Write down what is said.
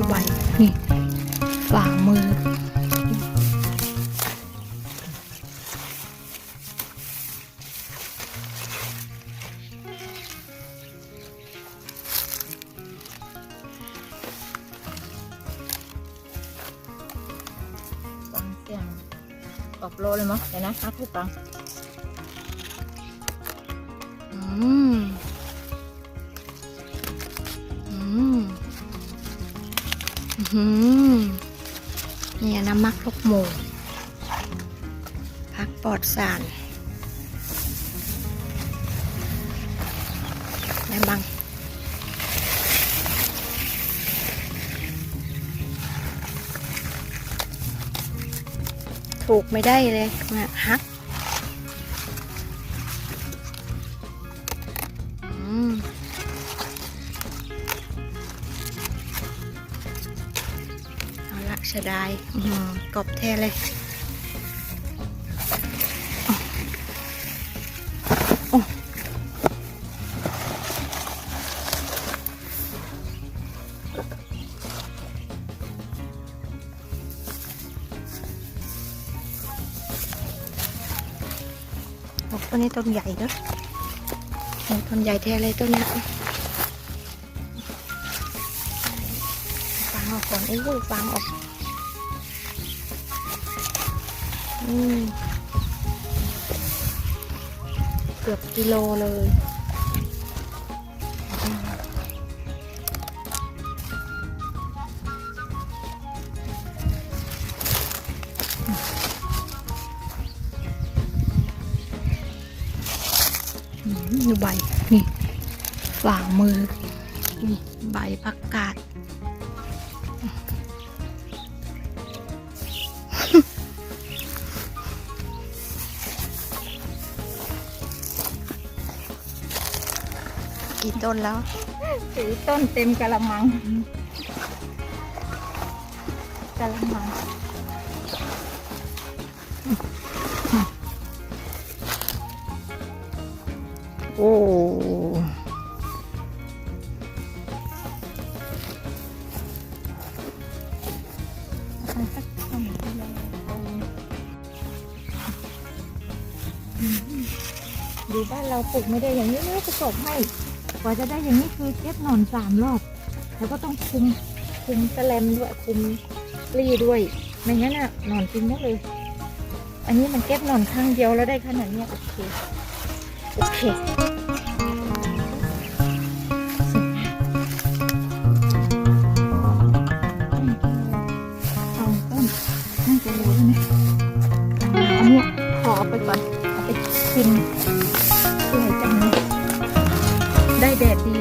ดูใบ นี่ฝ่ามือฟังเสียงออกโลเลยมั้งเดี๋ยวนะฮักให้ฟังอืม อืมเนี่ยน้ำมักลูกหมูพักปลอดสารแม่บังถูกไม่ได้เลยนะฮักอืม เอาละเสียดายอื้อหือกรอบแท้เลยโอ้โอ้โอ้ต้นนี้ต้นใหญ่เนอะโอ้ต้นใหญ่แท้เลยต้นเนี้ยฟางออกก่อนโอ้ยฟางออก เกือบกิโลเลยอืมอืมดูใบ นี่ ฝ่ามือ นี่ ใบผักกาด กี่ต้นแล้วสีต้นเต็มกะละมังกะละมังโอ้เอาสักต้น ดูบ้านเราปลูกไม่ได้อย่างนี้นี่จะจบไม่กว่าจะได้อย่างนี้คือเก็บหนอนสามรอบ แล้วก็ต้องคุมคุมแสลมด้วยคุมรีด้วย ไม่งั้นอะหนอนกินหมดเลย อันนี้มันเก็บหนอนข้างเดียวแล้วได้ขนาดนี้โอเค โอเคไปก่อนเอาไปกิน ได้แดดดี